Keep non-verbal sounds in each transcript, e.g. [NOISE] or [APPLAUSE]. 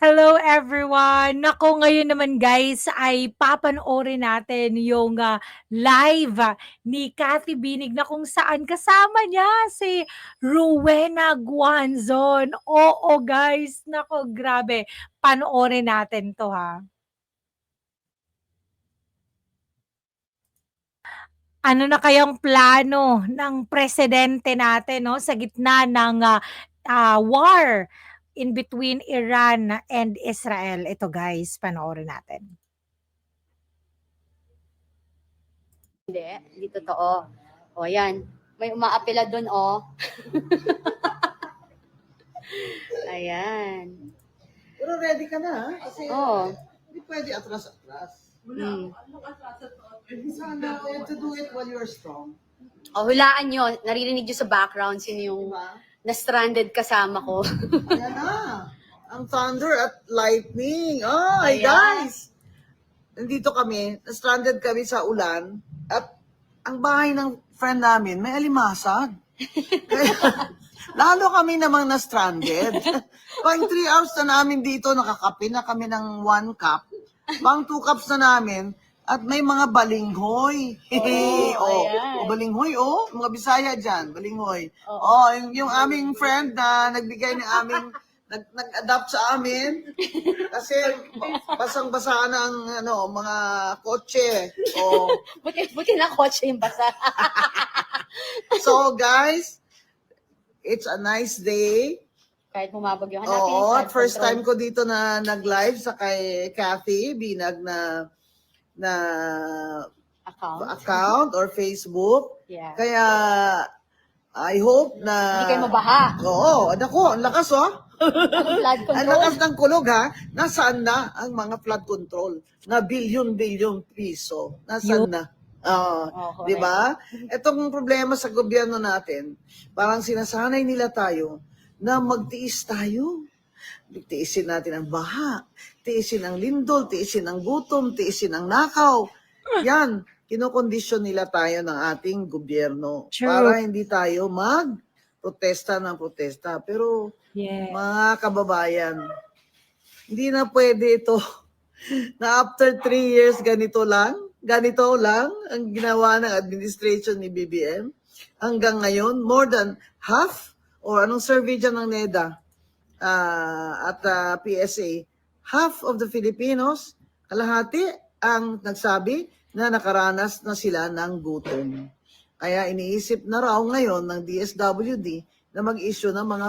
Hello everyone! Naku, ngayon naman guys ay papanoorin natin yung, ah, live ni Cathy Binig na kung saan kasama niya si Rowena Guanzon. Oo guys, naku grabe. Panoorin natin 'to ha. Ano na kayang plano ng presidente natin 'no, sa gitna ng, ah, ah, war in between Iran and Israel. Ito guys, panoorin natin. Hindi, hindi totoo. O yan, may umaapela doon, oh. [LAUGHS] Ayan. Pero ready ka na, ha? Kasi Oh. hindi pwede atras-atras. Mm. Sana, you have to do it while you're strong. O, hulaan nyo. Naririnig nyo sa background sino yung Diba? Na-stranded kasama ko. [LAUGHS] Ayan na. Ang thunder at lightning. Oh, Ayan. guys! Nandito kami, stranded kami sa ulan, at ang bahay ng friend namin may alimasag. Kaya, [LAUGHS] [LAUGHS] lalo kami namang na-stranded. Pang three hours na namin dito, nakakape na kami ng one cup. Pang two cups na namin, at may mga balinghoy. Oh, [LAUGHS] oh, ayan. oh, balinghoy, oh. Mga Bisaya dyan, balinghoy. Oo. Oh, yung, yung aming friend na nagbigay ng aming, [LAUGHS] nag, nag-adapt sa amin. Kasi basang-basa na ang ano, mga kotse. Oh. [LAUGHS] buti, buti na kotse yung basa. So guys, it's a nice day. Kahit bumabag yung hanapin. Oo, at first control. time ko dito na nag-live sa kay Kathy Binag na na Account. account or Facebook. Yeah. Kaya I hope na Hindi kayo mabaha. Oo, nako, ang lakas oh. Flood Ang control. lakas ng kulog ha. Nasaan na ang mga flood control na bilyon-bilyon piso? Nasaan Yun. na? Oo, Oo, di ba? Itong problema sa gobyerno natin, parang sinasanay nila tayo na magtiis tayo. Tiisin natin ang baha, tiisin ang lindol, tiisin ang gutom, tiisin ang nakaw. Yan, kinokondisyon nila tayo ng ating gobyerno True. para hindi tayo mag protesta ng protesta. Pero Yeah. mga kababayan, hindi na pwede ito [LAUGHS] na after three years ganito lang, ganito lang ang ginawa ng administration ni BBM. Hanggang ngayon, more than half or anong survey dyan ng NEDA ah, at ah, PSA, half of the Filipinos, kalahati ang nagsabi na nakaranas na sila ng gutom. Kaya iniisip na raw ngayon ng DSWD na mag-issue ng mga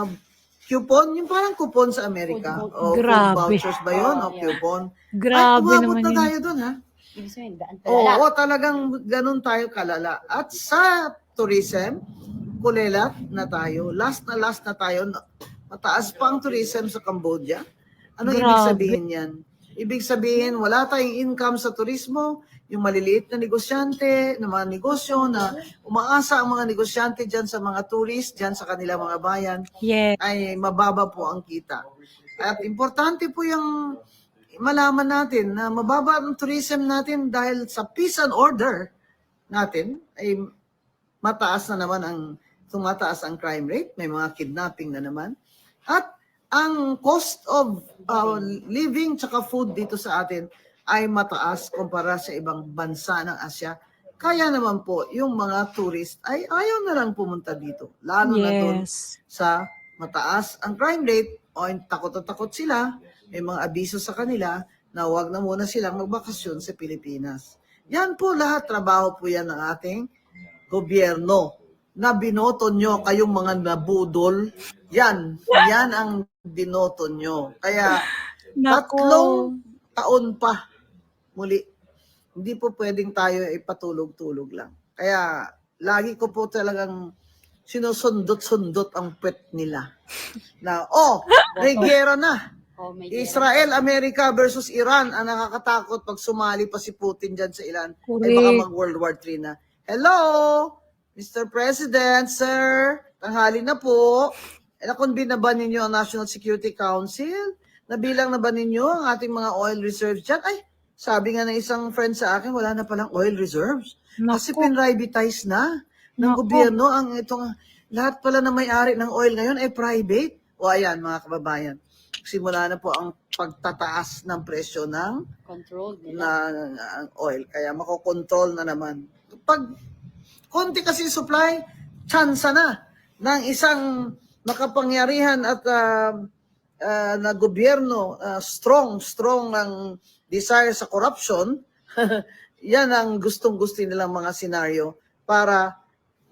coupon, yung parang coupon sa Amerika. Food O food Grabe. vouchers ba yun? Oh, o yeah. coupon? Grabe Ay, naman na yun. tayo doon, ha? Ibig sabihin, daan Oo, talala. talagang ganun tayo kalala. At sa tourism, kulelat na tayo. Last na last na tayo. Mataas pa ang tourism sa Cambodia. Ano ibig Grabe. sabihin yan? Ibig sabihin, wala tayong income sa turismo, yung maliliit na negosyante, na mga negosyo na umaasa ang mga negosyante dyan sa mga tourist, dyan sa kanilang mga bayan, Yeah. ay mababa po ang kita. At importante po yung malaman natin na mababa ang tourism natin dahil sa peace and order natin ay mataas na naman ang tumataas ang crime rate, may mga kidnapping na naman. At ang cost of uh, living tsaka food dito sa atin ay mataas kumpara sa ibang bansa ng Asya. Kaya naman po, yung mga tourist ay ayaw na lang pumunta dito. Lalo na doon Yes. sa mataas ang crime rate o takot na takot sila, may mga abiso sa kanila na huwag na muna silang magbakasyon sa Pilipinas. Yan po lahat, trabaho po yan ng ating gobyerno na binoto nyo kayong mga nabudol. Yan, yan ang binoto nyo. Kaya Naku. tatlong taon pa muli. Hindi po pwedeng tayo ay patulog-tulog lang. Kaya lagi ko po talagang sinusundot-sundot ang pet nila. Na, oh, [LAUGHS] may gera na. Oh, may Israel, America versus Iran ang nakakatakot pag sumali pa si Putin dyan sa Iran. Ay Correct. baka mag World War III na. Hello, Mr. President, sir. Tanghali na po. E nakonbin na ba ninyo ang National Security Council? Nabilang na ba ninyo ang ating mga oil reserves dyan? Ay, sabi nga ng isang friend sa akin, wala na palang oil reserves. Kasi Naku. pinrivatize na ng Naku. gobyerno ang itong lahat pala na may-ari ng oil ngayon ay private. O ayan mga kababayan. simula na po ang pagtataas ng presyo ng Controlled nila. ng ang oil. Kaya makokontrol na naman. Pag konti kasi supply, chance na ng isang makapangyarihan at ah, ah, na gobyerno, ah, strong, strong ang desire sa corruption, [LAUGHS] yan ang gustong-gusto nilang mga senaryo para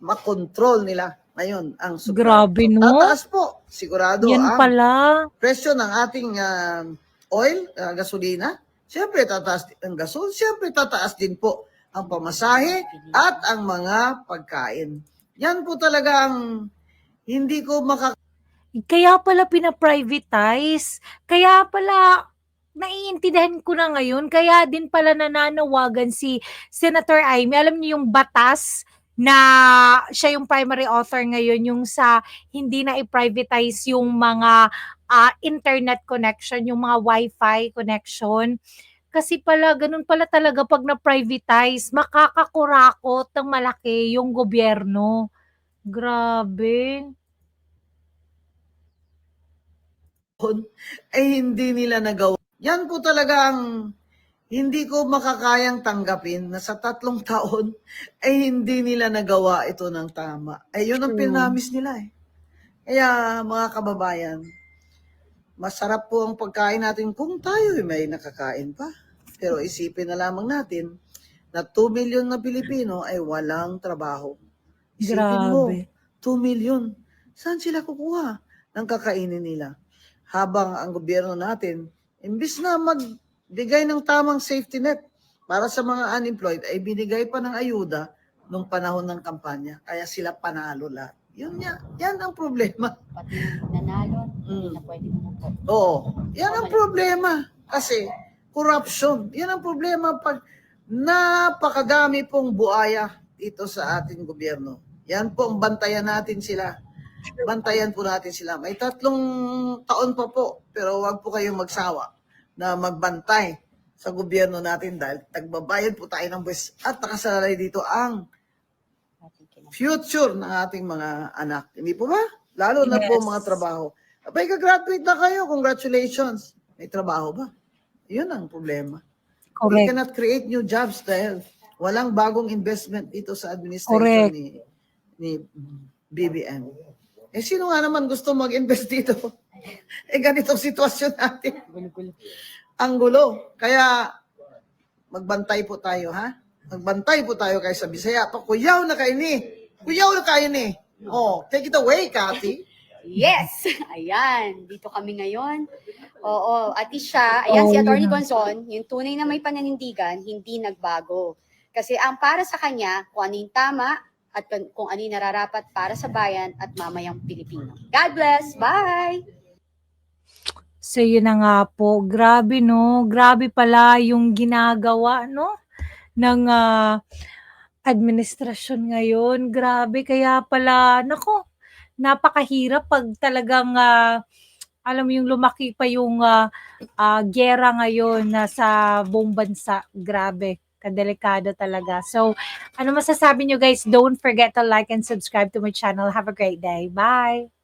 makontrol nila ngayon ang supply. Grabe, no? Tataas po, sigurado Yan ang pala. presyo ng ating ah, oil, ah, gasolina, siyempre tataas din ang gasol, siyempre tataas din po ang pamasahe at ang mga pagkain. Yan po talaga ang hindi ko maka Kaya pala pina-privatize. Kaya pala naiintindihan ko na ngayon. Kaya din pala nananawagan si Senator Amy. Alam niyo yung batas na siya yung primary author ngayon, yung sa hindi na i-privatize yung mga ah, internet connection, yung mga wifi connection. Kasi pala, ganun pala talaga pag na-privatize, makakakurakot ng malaki yung gobyerno. Grabe. ay hindi nila nagawa. Yan po talaga ang hindi ko makakayang tanggapin na sa tatlong [LAUGHS] taon ay hindi nila nagawa ito ng tama. Ay yun ang pinamis nila eh. Kaya mga kababayan, masarap po ang pagkain natin kung tayo ay may nakakain pa. Pero isipin na lamang natin na 2 million na Pilipino ay walang trabaho. Isipin mo, Grabe. 2 million. Saan sila kukuha ng kakainin nila? Habang ang gobyerno natin, imbis na magbigay ng tamang safety net para sa mga unemployed, ay binigay pa ng ayuda nung panahon ng kampanya. Kaya sila panalo lahat. Yun yan, yan ang problema. Pati nanalo, hindi Mm. na pwede umupo. Oo. Yan ang problema. Kasi corruption. Yan ang problema pag napakadami pong buaya dito sa ating gobyerno. Yan po ang bantayan natin sila. Bantayan po natin sila. May tatlong taon pa po, pero wag po kayong magsawa na magbantay sa gobyerno natin dahil tagbabayad po tayo ng buwis at nakasalalay dito ang. Future ng ating mga anak. Hindi po ba? Lalo na po Yes. mga trabaho. Abay, ka-graduate na kayo. Congratulations. May trabaho ba? Yun ang problema. We Correct. cannot create new jobs dahil walang bagong investment dito sa administration Correct. ni ni BBM. Eh, sino nga naman gusto mag-invest dito? [LAUGHS] eh, ganitong sitwasyon natin. Ang gulo. Kaya, magbantay po tayo, ha? Magbantay po tayo kay sa Bisaya. Pakuyaw na kayo na kayo ni. Oh, take it away, Cathy. Yes! [LAUGHS] Ayan, dito kami ngayon. Oo, at siya, ayan Oh, si Atty. yeah. Gonzon, yung tunay na may pananindigan, hindi nagbago. Kasi ang para sa kanya, kung ano yung tama, at kung ano yung nararapat para sa bayan at mamayang Pilipino. God bless! Bye! So yun na nga po, grabe no, grabe pala yung ginagawa no ng ah, administrasyon ngayon. Grabe kaya pala nako, napakahirap pag talagang ah, alam mo yung lumaki pa yung ah, ah, gera ngayon na sa buong bansa. Grabe, kadelikado talaga. So, ano masasabi nyo guys? Don't forget to like and subscribe to my channel. Have a great day. Bye!